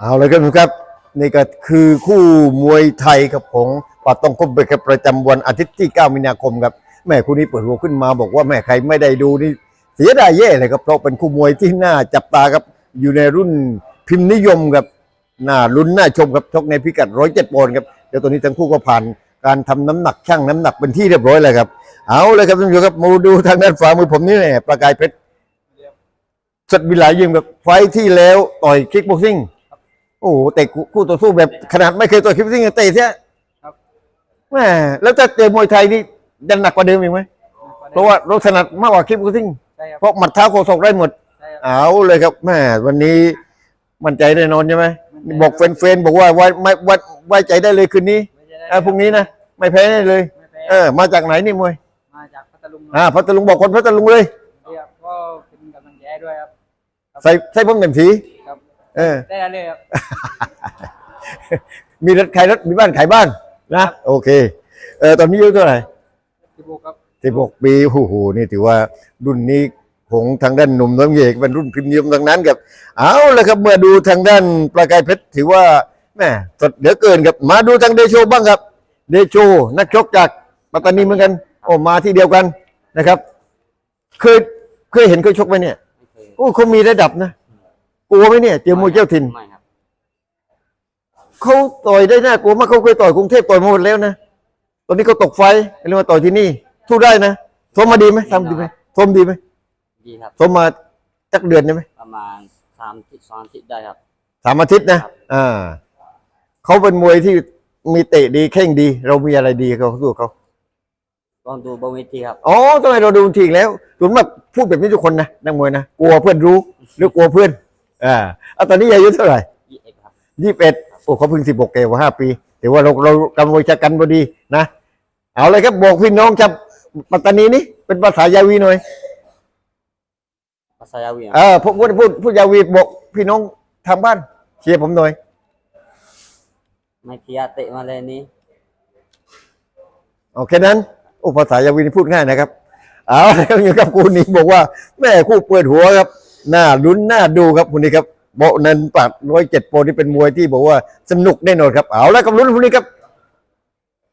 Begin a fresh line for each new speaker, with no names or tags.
เอาเลยครับครับนี่ก็คือคู่มวยไทยครับของปาต้องคบไปครับประจำวันอาทิตย์ที่ 9 มีนาคมครับแม่คู่นี้เปิดหัวขึ้นมาบอกว่าแม่ใครไม่ได้ดูนี่เสียดายแย่เลยครับเพราะเป็นคู่มวยที่น่าจับตาครับอยู่ในรุ่นพิมพ์นิยมครับน่าลุ้นน่าชมครับชกในพิกัดร้อยเจ็ดปอนด์ครับเดี๋ยวตอนนี้ทั้งคู่ก็ผ่านการทำน้ำหนักช่างน้ำหนักเป็นที่เรียบร้อยเลยครับ เอาเลยครับท่านผู้ชมครับมาดูทางด้านฝ่ามือผมนี่แหละประกายเพชรสดวิไลยิมกับไฟท์ที่แล้วต่อยคิกบ็อกซิ่ง โอ้โหเตะคู่ต่อสู้แบบขนาดไม่เคยต่อยคิกบ็อกซิ่งยังเตะเสีย
ครับ
แม่แล้วจะเจอมวยไทยนี่จะหนักกว่าเดิมอีกไหมเพราะว่าเราถนัดมากกว่าคิกบ็อกซิ่ง
ใช่ครับ
เพราะหมัดเท้าโคศกได้หมด
ใช่ครับ
เอาเลยครับแม่วันนี้มั่นใจแน่นอนใช่ไหมบอกแฟนๆบอกว่าไว้ไม่ไว้ไว้ใจได้เลยคืนนี้
ไม่ใช่ได้
เออพรุ่งนี้นะไม่แพ้แน่เลย
ไม่แพ้
เออ มาจากไหนนี่มวย
มาจากพัทลุง
อ่าพัทลุงบอกคนพัทลุงเลย
เรียกก็เป็นกำลังใจให้ด้วยครับ
ใส่ใส่ผมเต็มที
ครับ
เออ
ได้เลยครับ
มีรถขายรถมีบ้านขายบ้านนะ โอเค เออตอนนี้อายุเท่าไหร่
ที่บุกครับ
สิบหกปีโอ้โหนี่ถือว่ารุ่นนี้ของทางด้านหนุ่มน้องเอกเป็นรุ่นพิมพ์นิยมทางนั้นครับ เอาละครับเมื่อดูทางด้านประกายเพชรถือว่าแหม่สดเหลือเกินครับ มาดูทางเดโชบ้างครับ เดโชนักชกจากปัตตานีเหมือนกัน โอ้มาที่เดียวกันนะครับ เคยเคยเห็นเคยชกไหมเนี่ย
ไม่เคย
โอ้เขามีระดับนะ กลัวไหมเนี่ยเจอมวยเจ้าถิ่น
ไม่ครับ
เขาต่อยได้น่ากลัวมากเขาเคยต่อยกรุงเทพต่อยมาหมดแล้วนะตอนนี้เขาตกไฟเลยมาต่อยที่นี่สู้ได้นะสมมาดีไหมทำดีไหมสมดีไหม
ดีครับ
สมมาจักเดือนใช่ไหม
ประมาณสามทิศสองอาทิศได้ครับ
สามอาทิตย์นะอ่าเขาเป็นมวยที่มีเตะดีแข้งดี เรามีอะไรดีเขาสู้เขา
ลองดูบนเวทีครับ
อ๋อทำไมเราดูทีแล้วส่วนมากพูดแบบนี้ทุกคนนะนักมวยนะ กลัวเพื่อนรู้ หรือกลัวเพื่อน อ่าเอาตอนนี้อายุเท่าไหร่
ยี่เอ็ดครับ
ยี่สิบเอ็ดโอ้เขาเพิ่งสิบหกเกว่าห้าปีถือว่าเราเรากำลังจะกันพอดีนะ เอาเลยครับบอกพี่น้องชาวปัตตานีนี่เป็นภาษายาวีหน่อย
ภาษายาวี
เออพูดพูดพูดพูดยาวีบอกพี่น้องทางบ้านเชียร์ผมหน่อย
ไม่เคียร์เตะมาเลยนี้
โอเคนั้นโอ้ภาษายาวีนี่พูดง่ายนะครับ เอาละครับอยู่กับคุณนี้บอกว่าแม่คู่เปิดหัวครับ หน้าลุ้นหน้าดูครับคุณนี้ครับโบนันปัดร้อยเจ็ดโปรนี่เป็นมวยที่บอกว่าสนุกแน่นอนครับเอาละกับลุ้นคุณนี้ครับ